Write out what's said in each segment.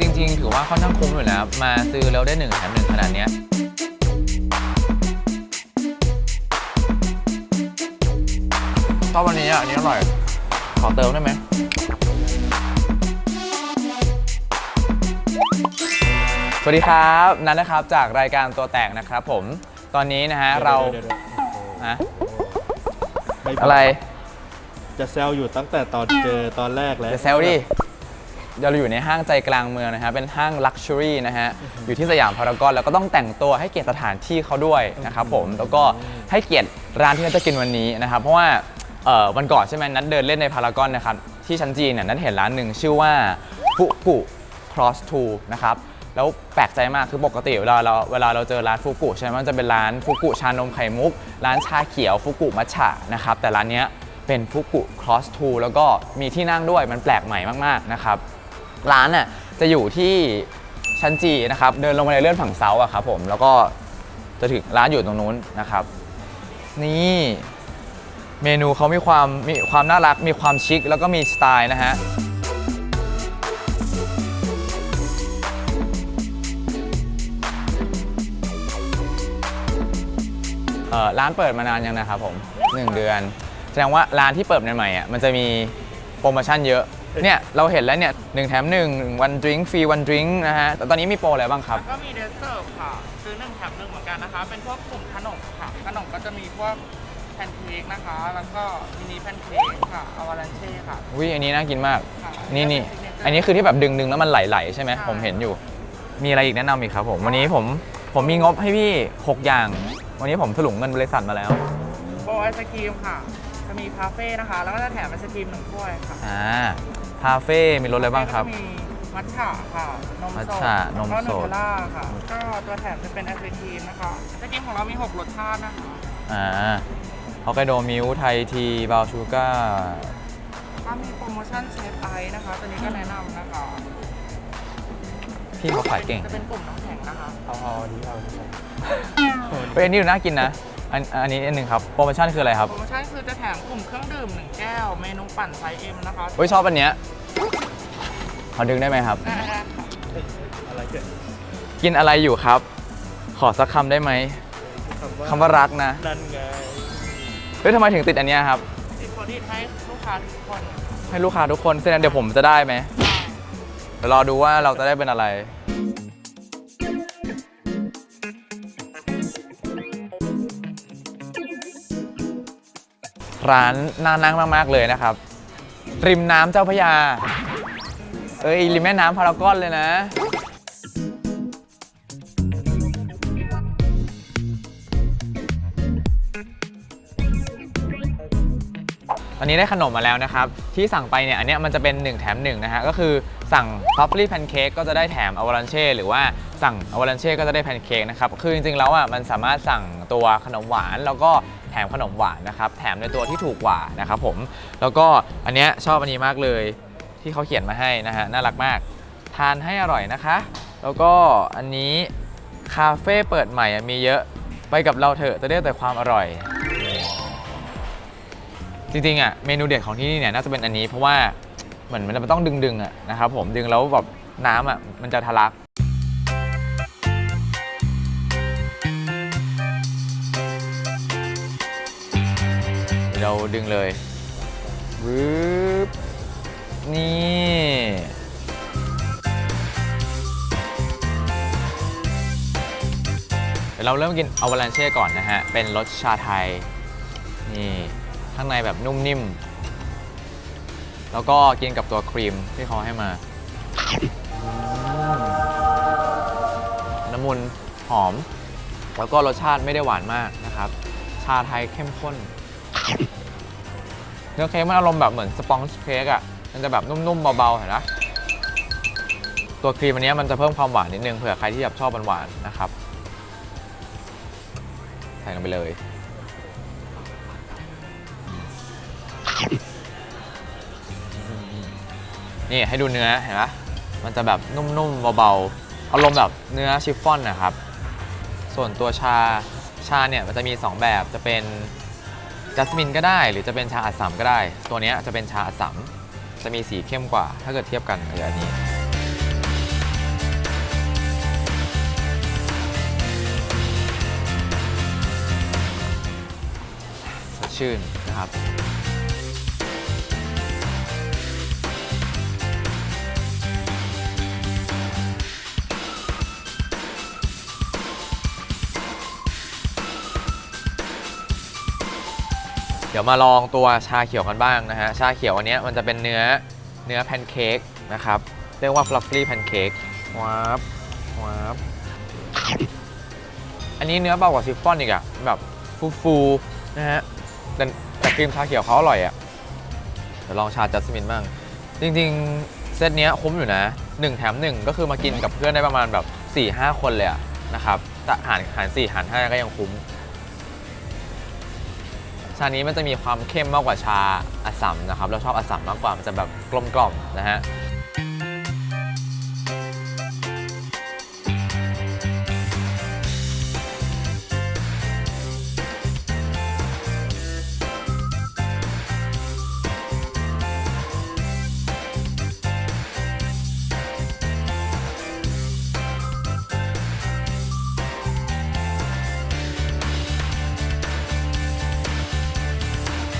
จริงๆ ถือว่าค่อนข้างคุ้มอยู่นะมาซื้อแล้วได้หนึ่งแถมหนึ่งขนาดเนี้ยชอบวันนี้อะอันนี้อร่อย ขอเติมได้ไหมสวัสดีครับนัทนะครับจากรายการตัวแตกนะครับผม ตอนนี้นะฮะเราดี๋ยวๆๆฮะไม่อะไรจะแซวอยู่ตั้งแต่ตอนเจอตอนแรกแล้วเดี๋ยวแซวดิ เดี๋ยวเราอยู่ในห้างใจกลางเมืองนะฮะเป็นห้างลักชัวรี่นะฮะอยู่ที่สยามพารากอนแล้วก็ต้องแต่งตัวให้เกียรติสถานที่เขาด้วยนะครับผมแล้วก็ให้เกียรติร้านที่นัทจะกินวันนี้นะครับเพราะว่าเอ่อวันก่อนใช่ไหมนัดเดินเล่นในพารากอนนะครับที่ชั้นจีนเนี่ยนัดเห็นร้านหนึ่งชื่อว่าฟุกุ cross t o นะครับแล้วแปลกใจมากคือปกติเวลาเราเวลาเราเจอร้านฟุกุใช่ไหมมันจะเป็นร้านฟุกุชานมไข่มุก ร้านชาเขียวฟุกุมัทฉะนะครับแต่ร้านเนี้ยเป็นฟุกุ cross t o แล้วก็มีที่นั่งด้วยมันแปลกใหม่มากๆนะครับ ร้านน่ะจะอยู่ที่ชั้นจีนะครับ เดินลงมาในเลื่อนฝั่งเซาอะครับผมแล้วก็จะถึงร้านอยู่ตรงนู้นนะครับ นี่เมนูเขามีความมีความน่ารักมีความชิคแล้วก็มีสไตล์นะฮะเออร้านเปิดมานานยังนะครับผม 1 เดือน แสดงว่าร้านที่เปิดใหม่ๆอะมันจะมีโปรโมชั่นเยอะ เนี่ยเราเห็นแล้วเนี่ยหนึ่งแถมหนึ่งวันดริงฟรีวันดริงนะฮะแต่ตอนนี้มีโปรอะไรบ้างครับ แล้วก็มีเดสเซอร์ค่ะ ซื้อหนึ่งแถมหนึ่งเหมือนกันนะคะ เป็นพวกกลุ่มขนมค่ะ ขนมก็จะมีพวกแพนเค้กนะคะ แล้วก็มินิแพนเค้กค่ะอวาลันเช่ค่ะ วิอันนี้น่ากินมากค่ะนี่นี่เป็ signature อันนี้คือที่แบบดึงดึงๆแล้วมันไหลๆใช่ไหมใช่ ผมเห็นอยู่ มีอะไรอีกแนะนำอีกครับผมวันนี้ผมผมมีงบให้พี่ 6 อย่าง วันนี้ผมถลุงเงินบริษัทมาแล้ว โบไอศครีมค่ะ จะมีพาเฟ่นะคะ แล้วก็จะแถมไอศครีมหนึ่งถ้วยค่ะอ่าคาเฟ่มีรสอะไรบ้างครับ แล้วก็จะมีมัทฉะค่ะ นมมัทสดฉะนมแล้วก็สดนูเทลล่าค่ะ ก็ตัวแถมจะเป็นไอศครีมนะคะไอศครีมของเรามี6รสชาตินะคะ อ่าฮอกไกโดมิลไทยทีบราวน์ชูการ์ก็มีโปรโมชั่นเชฟไอนะคะ ตัวนี้ก็แนะนำนะคะ พี่เขาขายเก่งจะเป็นกลุ่มน้ำแข็งนะคะ เอาเอาอันนี้เอาอันนี้เฮ้ยอันนี้ดูน่ากินนะ อันอันนี้อันหนึ่งครับ โปรโมชั่นคืออะไรครับ โปรโมชั่นคือจะแถมกลุ่มเครื่องดื่ม 1 แก้ว เมนูปั่นไซส์ M นะคะเฮ้ยชอบอันเนี้ยขอดึงได้ไหมครับได้ได้ค่ะอะไรเกิดกินอะไรอยู่ครับ ขอสักคำได้ไหมคำว่ารักนะ นั่นไงเฮ้ยทำไมถึงติดอันเนี้ยครับ ติดโปรตีนให้ลูกค้าทุกคนให้ลูกค้าทุกคนแสดงเดี๋ยวผมจะได้ไหมเดี๋ยวรอดูว่าเราจะได้เป็นอะไร ร้านน่านั่งมาก ๆ เลยนะครับ ริมน้ำเจ้าพระยา เอ้ยริมแม่น้ำพารากอนเลยนะ ตอนนี้ได้ขนมมาแล้วนะครับ ที่สั่งไปเนี่ย อันเนี้ยมันจะเป็น 1 แถม 1 นะฮะ ก็คือสั่ง p o p p y pancake ก็จะได้แถมอวาลันเช่หรือว่าสั่งอวาลันเช่ก็จะได้แพนเค้กนะครับ คือจริง ๆ แล้วอะมันสามารถสั่งตัวขนมหวานแล้วก็ แถมขนมหวานนะครับ แถมในตัวที่ถูกกว่านะครับผม แล้วก็อันเนี้ยชอบอันนี้มากเลยที่เขาเขียนมาให้นะฮะ น่ารักมาก ทานให้อร่อยนะคะ แล้วก็อันนี้คาเฟ่เปิดใหม่อะมีเยอะ ไปกับเราเถอะจะได้แต่ความอร่อย จริงๆอะเมนูเด็ดของที่นี่เนี่ยน่าจะเป็นอันนี้เพราะว่าเหมือนมันต้องดึงๆอะนะครับผมดึงแล้วแบบน้ำอะมันจะทะลัก เราดึงเลยวืบนี่เดี๋ยวเราเริ่มกินอวาลันเช่ก่อนนะฮะ เป็นรสชาไทย นี่ ข้างในแบบนุ่มนิ่ม แล้วก็กินกับตัวครีมที่เขาให้มา น้ำมันหอม แล้วก็รสชาติไม่ได้หวานมากนะครับ ชาไทยเข้มข้น เนื้อเค้กมันอารมณ์แบบเหมือนสปองจ์เค้กอะ มันจะแบบนุ่มๆเบาๆเห็นไหมตัวครีมอันนี้มันจะเพิ่มความหวานนิดนึงเผื่อใครที่แบบชอบหวานๆนะครับ ใส่ลงไปเลยนี่ให้ดูเนื้อเห็นไหมมันจะแบบนุ่มๆเบาๆ อารมณ์แบบเนื้อชิฟฟ่อนนะครับ ส่วนตัวชาชาเนี่ยมันจะมี 2 แบบจะเป็น จัสมินก็ได้หรือจะเป็นชาอัสสัมก็ได้ ตัวนี้จะเป็นชาอัสสัมจะมีสีเข้มกว่า ถ้าเกิดเทียบกันกับอันนี้ สดชื่นนะครับ ดี๋ยวมาลองตัวชาเขียวกันบ้างนะฮะ ชาเขียวอันนี้มันจะเป็นเนื้อเนื้อแพนเค้กนะครับ เรียกว่า fluffy pancake ว้าบว้าบอันนี้เนื้อเบากว่าซิฟฟอนอีกอะแบบฟูๆนะฮะ แต่แต่ครีมชาเขียวเขาอร่อยอะเดี๋ยวลองชาจัสมินบ้าง จริงๆ เซตเนี้ยคุ้มอยู่นะ 1 แถม 1 ก็คือมากินกับเพื่อนได้ประมาณแบบ 4-5 คนเลยอะนะครับแต่หารหาร4หาร5ก็ยังคุ้ม ชานี้มันจะมีความเข้มมากกว่าชาอัสสัมนะครับเราชอบอัสสัมมากกว่ามันจะแบบกลมกล่อมนะฮะ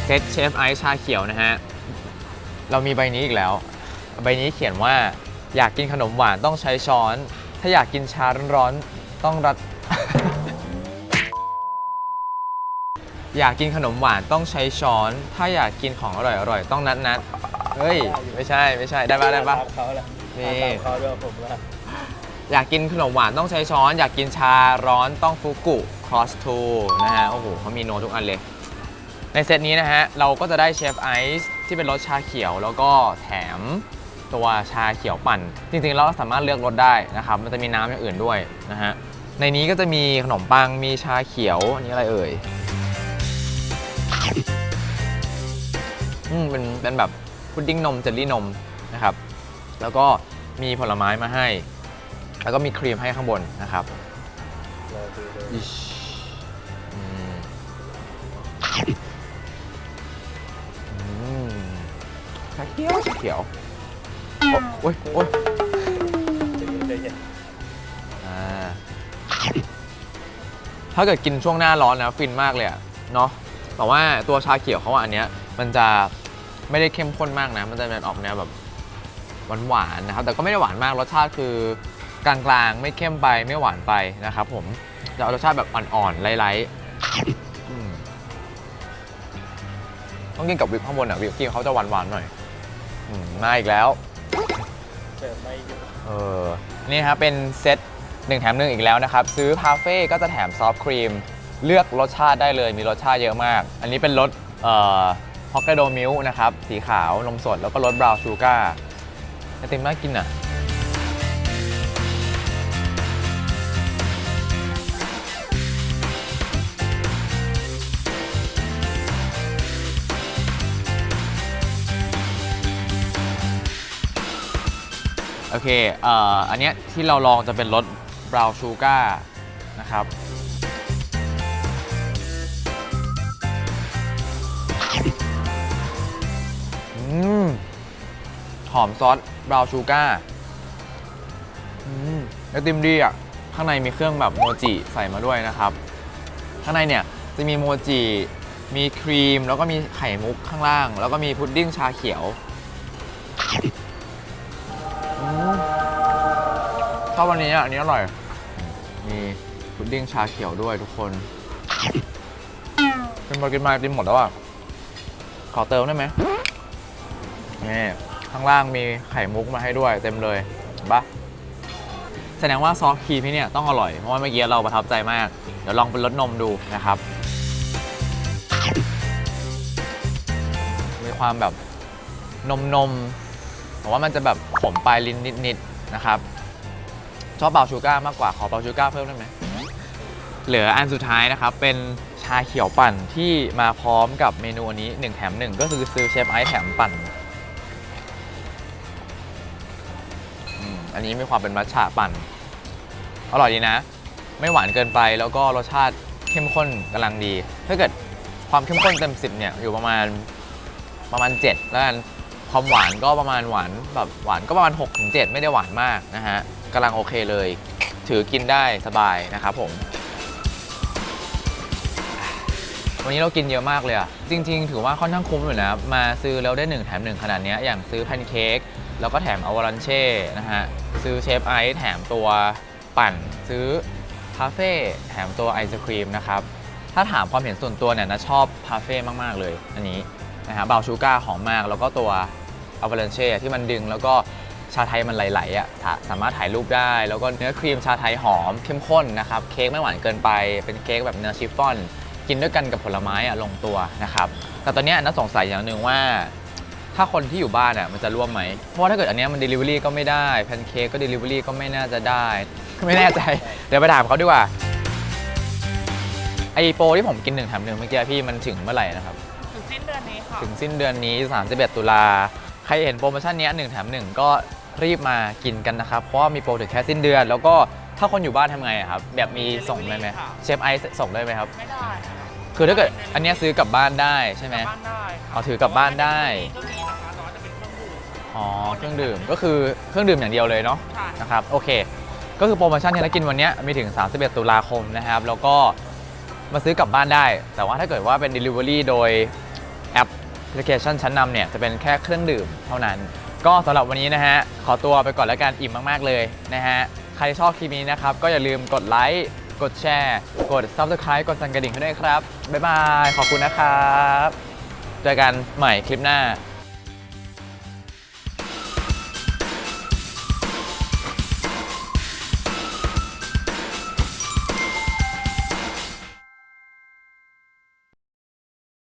เซตเชฟไอซ์ชาเขียวนะฮะ เรามีใบนี้อีกแล้ว ใบนี้เขียนว่าอยากกินขนมหวานต้องใช้ช้อน ถ้าอยากกินชาร้อนๆต้องรัด อยากกินขนมหวานต้องใช้ช้อน ถ้าอยากกินของอร่อยๆต้องนัดนัดๆเฮ้ย ไม่ใช่ไม่ใช่ได้ปะได้ปะ ตามเขาแหละนี่ ตามเขาด้วยผมว่าอยากกินขนมหวานต้องใช้ช้อน อยากกินชาร้อนต้องฟุกุ cross to นะฮะ โอ้โหเขามีโน้ตทุกอันเลย ในเซตนี้นะฮะ เราก็จะได้เชฟไอซ์ที่เป็นรสชาเขียว แล้วก็แถมตัวชาเขียวปั่น จริงๆเราสามารถเลือกรสได้นะครับ มันจะมีน้ำอย่างอื่นด้วยนะฮะ ในนี้ก็จะมีขนมปัง มีชาเขียว อันนี้อะไรเอ่ย อืมเป็นเป็นแบบพุดดิ้งนมเจลลี่นมนะครับ แล้วก็มีผลไม้มาให้ แล้วก็มีครีมให้ข้างบนนะครับ ชาเขียวชาเขียวโอ้ยโอ้ยใจเย็นอ่าถ้าเกิดกินช่วงหน้าร้อนนะฟินมากเลยอะเนาะแต่ว่าตัวชาเขียวเขาอันเนี้ยมันจะไม่ได้เข้มข้นมากนะ มันจะเป็นออกแนวแบบหวานๆนะครับ แต่ก็ไม่ได้หวานมากรสชาติคือกลางๆ ไม่เข้มไปไม่หวานไปนะครับผมจะเอารสชาติแบบอ่อนๆไร้ๆต้องกินกับวิปข้างบนอะวิปครีมเขาจะหวานๆหน่อย อืมมาอีกแล้ว เสิร์ฟไม่อยู่เออ นี่ครับเป็นเซตหนึ่งแถมหนึ่งอีกแล้วนะครับ ซื้อพาเฟ่ก็จะแถมซอฟต์ครีม เลือกรสชาติได้เลยมีรสชาติเยอะมาก อันนี้เป็นรสเอ่อฮอกไกโดมิลนะครับ สีขาวนมสดแล้วก็รสบราวน์ชูการ์ไอติมน่ากินอะ โอเคเอ่ออันเนี้ยที่เราลองจะเป็นรสบราวชูการ์นะครับ อืม หอมซอสบราวชูการ์อืมไอติมดีอะ ข้างในมีเครื่องแบบโมจิใส่มาด้วยนะครับ ข้างในเนี่ยจะมีโมจิ มีครีม แล้วก็มีไข่มุกข้างล่าง แล้วก็มีพุดดิ้งชาเขียว ชอบวันนี้อะอันนี้อร่อย มีพุดดิ้งชาเขียวด้วยทุกคนกินมากินมากินหมดแล้วอะ ขอเติมได้ไหมนี่ข้างล่างมีไข่มุกมาให้ด้วยเต็มเลยเห็นปแสดงว่าซอสครีมที่เนี่ยต้องอร่อย เพราะว่าเมื่อกี้เราประทับใจมาก เดี๋ยวลองเป็นรสนมดูนะครับ มีความแบบนมนมๆผมว่ามันจะแบบขมปลายลิ้นนิดๆนะครับ ชอบเบาชูการ์มากกว่าขอเบาชูการ์เพิ่มได้ไหมเหลืออันสุดท้ายนะครับ เป็นชาเขียวปั่นที่มาพร้อมกับเมนูอันนี้ 1 แถม 1 ก็คือซื้อเชฟไอซ์แถมปั่นอืมอันนี้มีความเป็นมัทฉะปั่น อร่อยดีนะ ไม่หวานเกินไปแล้วก็รสชาติเข้มข้นกำลังดี ถ้าเกิดความเข้มข้นเต็ม 10 เนี่ย อยู่ประมาณประมาณ 7 แล้วกันความหวานก็ประมาณหวานแบบหวานก็ประมาณ 6-7 ไม่ได้หวานมากนะฮะ กำลังโอเคเลย ถือกินได้สบายนะครับผมวันนี้เรากินเยอะมากเลยอะจริง ๆ ถือว่าค่อนข้างคุ้มอยู่นะ มาซื้อแล้วได้ 1 แถม 1 ขนาดนี้อย่างซื้อแพนเค้กแล้วก็แถมอวาลันเช่นะฮะ ซื้อเชฟไอซ์แถมตัวปั่น ซื้อพาเฟ่แถมตัวไอศครีมนะครับ ถ้าถามความเห็นส่วนตัวเนี่ยนะชอบพาเฟ่มาก ๆ เลย อันนี้นะฮะเบาชูการ์หอมมาก แล้วก็ตัวอวาลันเช่ที่มันดึงแล้วก็ ชาไทยมันไหลๆอะสาสามารถถ่ายรูปได้ แล้วก็เนื้อครีมชาไทยหอมเข้มข้นนะครับ เค้กไม่หวานเกินไป เป็นเค้กแบบเนื้อชิฟฟ่อน กินด้วยกันกับผลไม้อะลงตัวนะครับ แต่ตอนเนี้ยน่าสงสัยอย่างหนึ่งว่า ถ้าคนที่อยู่บ้านอะมันจะร่วมไหม เพราะว่าถ้าเกิดอันเนี้ยมัน Delivery ก็ไม่ได้แพนเค้กก็ Delivery ก็ไม่น่าจะได้ ไม่แน่ใจ เดี๋ยวไปถามเขาดีกว่า ไอโปรที่ผมกินหนึ่งแถมหนึ่งเมื่อกี้พี่มันถึงเมื่อไหร่นะครับ ถึงสิ้นเดือนนี้ค่ะ ถึงสิ้นเดือนนี้ 31 ตุลา ใครเห็นโปรโมชั่นเนี้ย1แถม1ก็ รีบมากินกันนะครับ เพราะว่ามีโปรถึงแค่สิ้นเดือน แล้วก็ถ้าคนอยู่บ้านทำไงอะครับ แบบมีส่งได้ไหมค่ะเชฟไอซ์ส่งได้ไหมครับ ไม่ได้ค่ะคือถ้าเกิดอันเนี้ยซื้อกลับบ้านได้ใช่ไหมกลับบ้านได้ค่ะเอาถือกลับบ้านได้ก็มีนะคะแต่ว่าจะเป็นเครื่องดื่มอ๋อเครื่องดื่มก็คือเครื่องดื่มอย่างเดียวเลยเนาะ ใช่นะครับโอเค ก็คือโปรโมชั่นที่เรากินวันเนี้ยมีถึง 31 ตุลาคมนะครับ แล้วก็มาซื้อกลับบ้านได้ แต่ว่าถ้าเกิดว่าเป็น Delivery โดยแอปพลิเคชันชั้นนำเนี่ย จะเป็นแค่เครื่องดื่มเท่านั้น ก็สำหรับวันนี้นะฮะ ขอตัวไปก่อนแล้วกันอิ่มมาก ๆ เลยนะฮะ ใครชอบคลิปนี้นะครับ ก็อย่าลืมกดไลค์กดแชร์ กด Subscribe กดสั่นกระดิ่งให้ด้วยครับ บ๊ายบาย ขอบคุณนะครับ เจอกันใหม่คลิปหน้า